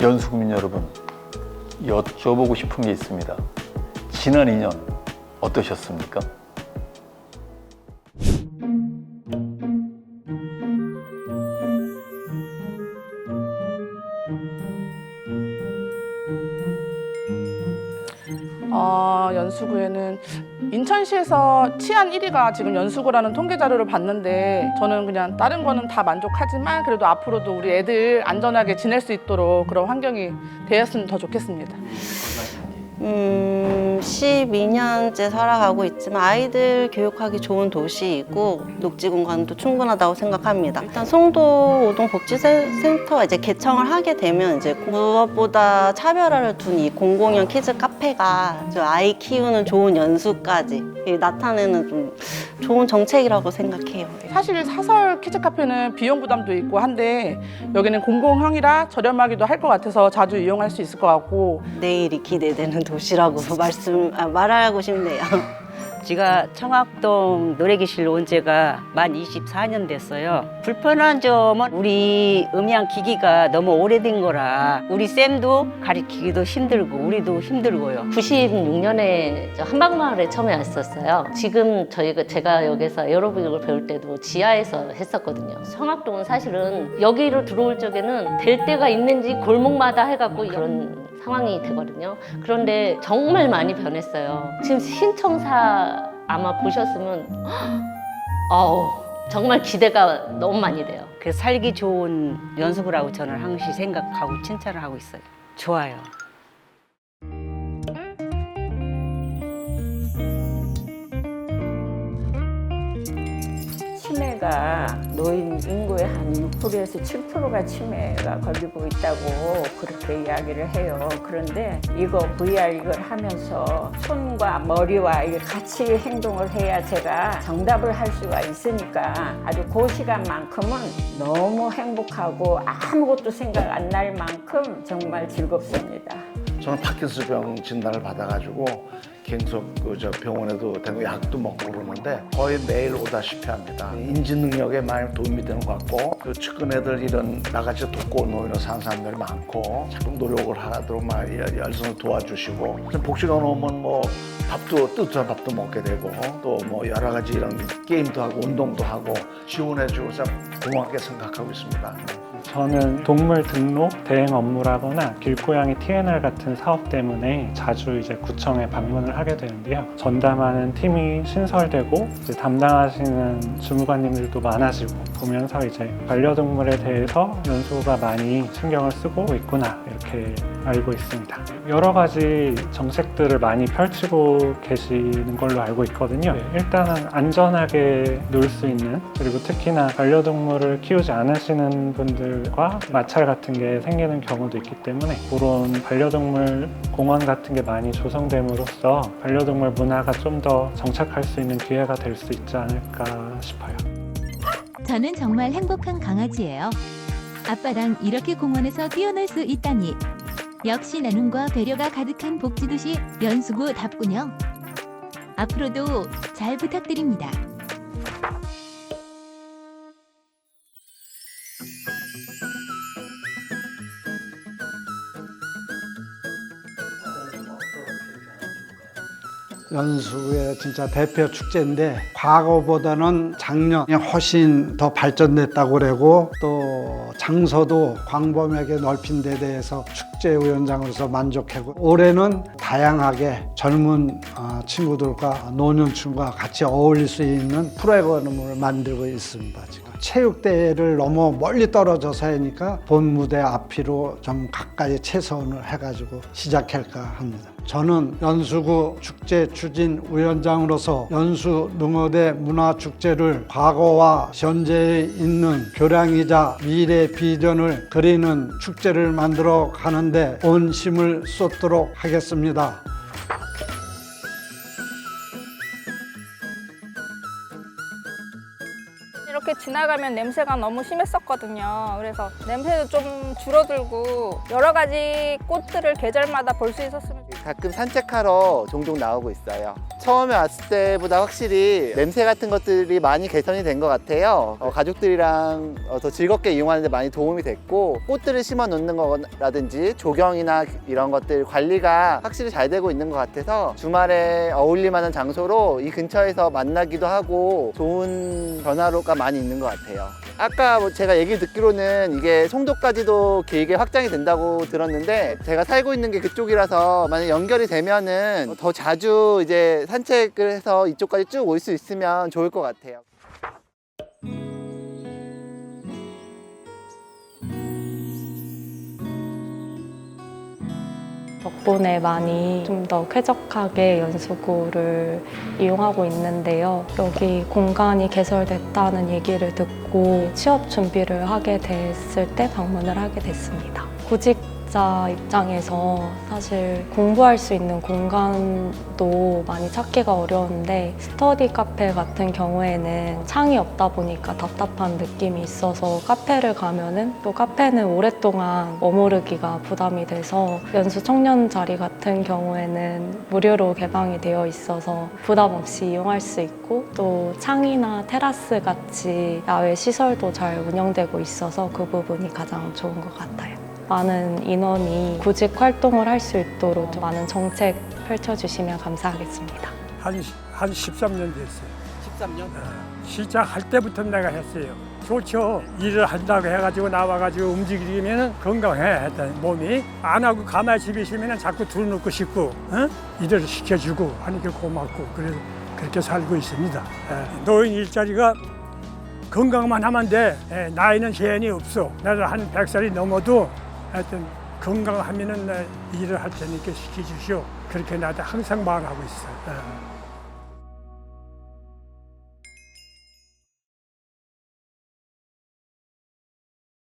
연수구민 여러분, 여쭤보고 싶은 게 있습니다. 지난 2년 어떠셨습니까? 연수구에는 인천시에서 치안 1위가 지금 연수구라는 통계 자료를 봤는데 저는 그냥 다른 거는 다 만족하지만 그래도 앞으로도 우리 애들 안전하게 지낼 수 있도록 그런 환경이 되었으면 더 좋겠습니다. 음, 12년째 살아가고 있지만 아이들 교육하기 좋은 도시이고 녹지 공간도 충분하다고 생각합니다. 일단 송도 오동 복지센터 이제 개청을 하게 되면 이제 무엇보다 차별화를 둔 이 공공형 키즈 카페가 저 아이 키우는 좋은 연수까지 나타내는 좀 좋은 정책이라고 생각해요. 사실 사설 키즈 카페는 비용 부담도 있고 한데 여기는 공공형이라 저렴하기도 할 것 같아서 자주 이용할 수 있을 것 같고 내일이 기대되는 도시라고 말씀 아, 말하고 싶네요. 제가 청학동 노래교실로 온 지가 만 24년 됐어요. 불편한 점은 우리 음향 기기가 너무 오래된 거라 우리 쌤도 가르치기도 힘들고 우리도 힘들고요. 96년에 한방마을에 처음에 왔었어요. 지금 저희가 제가 여기서 에어로빅을 배울 때도 지하에서 했었거든요. 성악동은 사실은 여기로 들어올 적에는 될 때가 있는지 골목마다 해갖고 그런 상황이 되거든요. 그런데 정말 많이 변했어요. 지금 신청사 아마 보셨으면 어우 정말 기대가 너무 많이 돼요. 그 살기 좋은 연수구라고 저는 항시 생각하고 칭찬을 하고 있어요. 좋아요. 치매가 노인 인구의 한 6%에서 7%가 치매가 걸리고 있다고 그렇게 이야기를 해요. 그런데 이거 VR 이걸 하면서 손과 머리와 같이 행동을 해야 제가 정답을 할 수가 있으니까 아주 그 시간만큼은 너무 행복하고 아무것도 생각 안 날 만큼 정말 즐겁습니다. 저는 파킨슨병 진단을 받아가지고 계속 그저 병원에도 되고 약도 먹고 그러는데 거의 매일 오다시피 합니다. 인지 능력에 많이 도움이 되는 것 같고 그 측근 애들 이런 나같이 돕고 노인을 사는 사람들이 많고 자꾸 노력을 하도록 막 열- 열심히 도와주시고 복지관 오면 뭐 밥도 뜨뜻한 밥도 먹게 되고 또 뭐 여러 가지 이런 게임도 하고 운동도 하고 지원해주고 참 고맙게 생각하고 있습니다. 저는 동물 등록 대행 업무라거나 길고양이 TNR 같은 사업 때문에 자주 이제 구청에 방문을 하게 되는데요. 전담하는 팀이 신설되고 담당하시는 주무관님들도 많아지고 보면서 이제 반려동물에 대해서 연수가 많이 신경을 쓰고 있구나 이렇게 알고 있습니다. 여러 가지 정책들을 많이 펼치고 계시는 걸로 알고 있거든요. 일단은 안전하게 놀 수 있는 그리고 특히나 반려동물을 키우지 않으시는 분들과 마찰 같은 게 생기는 경우도 있기 때문에 그런 반려동물 공원 같은 게 많이 조성됨으로써 반려동물 문화가 좀 더 정착할 수 있는 기회가 될 수 있지 않을까 싶어요. 저는 정말 행복한 강아지예요. 아빠랑 이렇게 공원에서 뛰어놀 수 있다니. 역시 나눔과 배려가 가득한 복지도시 연수구답군요. 앞으로도 잘 부탁드립니다. 연수구의 진짜 대표 축제인데 과거보다는 작년이 훨씬 더 발전됐다고 그러고 또 장소도 광범위하게 넓힌 데 대해서 축제위원장으로서 만족하고 올해는 다양하게 젊은 어, 친구들과 노년층과 같이 어울릴 수 있는 프로그램을 만들고 있습니다 지금 체육대회를 너무 멀리 떨어져서 하니까 본 무대 앞으로 좀 가까이 최선을 해가지고 시작할까 합니다. 저는 연수구 축제 추진 위원장으로서 연수 능어대 문화축제를 과거와 현재에 있는 교량이자 미래 비전을 그리는 축제를 만들어 가는데 온 힘을 쏟도록 하겠습니다. 이렇게 지나가면 냄새가 너무 심했었거든요. 그래서 냄새도 좀 줄어들고 여러 가지 꽃들을 계절마다 볼 수 있었으면. 가끔 산책하러 종종 나오고 있어요. 처음에 왔을 때보다 확실히 냄새 같은 것들이 많이 개선이 된 것 같아요. 어, 가족들이랑 어, 더 즐겁게 이용하는 데 많이 도움이 됐고 꽃들을 심어 놓는 거라든지 조경이나 이런 것들 관리가 확실히 잘 되고 있는 것 같아서 주말에 어울릴 만한 장소로 이 근처에서 만나기도 하고 좋은 변화가 많이 있는 것 같아요. 아까 뭐 제가 얘기 듣기로는 이게 송도까지도 길게 확장이 된다고 들었는데 제가 살고 있는 게 그쪽이라서 만약 연결이 되면은 더 자주 이제 산책을 해서 이쪽까지 쭉 올 수 있으면 좋을 것 같아요. 덕분에 많이 좀 더 쾌적하게 연수구를 이용하고 있는데요. 여기 공간이 개설됐다는 얘기를 듣고 취업 준비를 하게 됐을 때 방문을 하게 됐습니다. 구직 자 입장에서 사실 공부할 수 있는 공간도 많이 찾기가 어려운데 스터디 카페 같은 경우에는 창이 없다 보니까 답답한 느낌이 있어서 카페를 가면은 또 카페는 오랫동안 머무르기가 부담이 돼서 연수 청년 자리 같은 경우에는 무료로 개방이 되어 있어서 부담 없이 이용할 수 있고 또 창이나 테라스 같이 야외 시설도 잘 운영되고 있어서 그 부분이 가장 좋은 것 같아요. 많은 인원이 구직 활동을 할 수 있도록 좀 많은 정책 펼쳐주시면 감사하겠습니다. 한, 한 13년 됐어요. 13년? 시작할 때부터 내가 했어요. 좋죠. 일을 한다고 해가지고 나와가지고 움직이면 건강해. 하여튼 몸이. 안 하고 가만히 집에 있으면 자꾸 둘러놓고 싶고, 어? 일을 시켜주고 하니까 고맙고, 그래서 그렇게 살고 있습니다. 예. 노인 일자리가 건강만 하면 돼. 예, 나이는 제한이 없어. 나도 한 100살이 넘어도 하여튼 건강하면은 나 일을 할 테니까 시켜주시오. 그렇게 나도 항상 말하고 있어요. 예.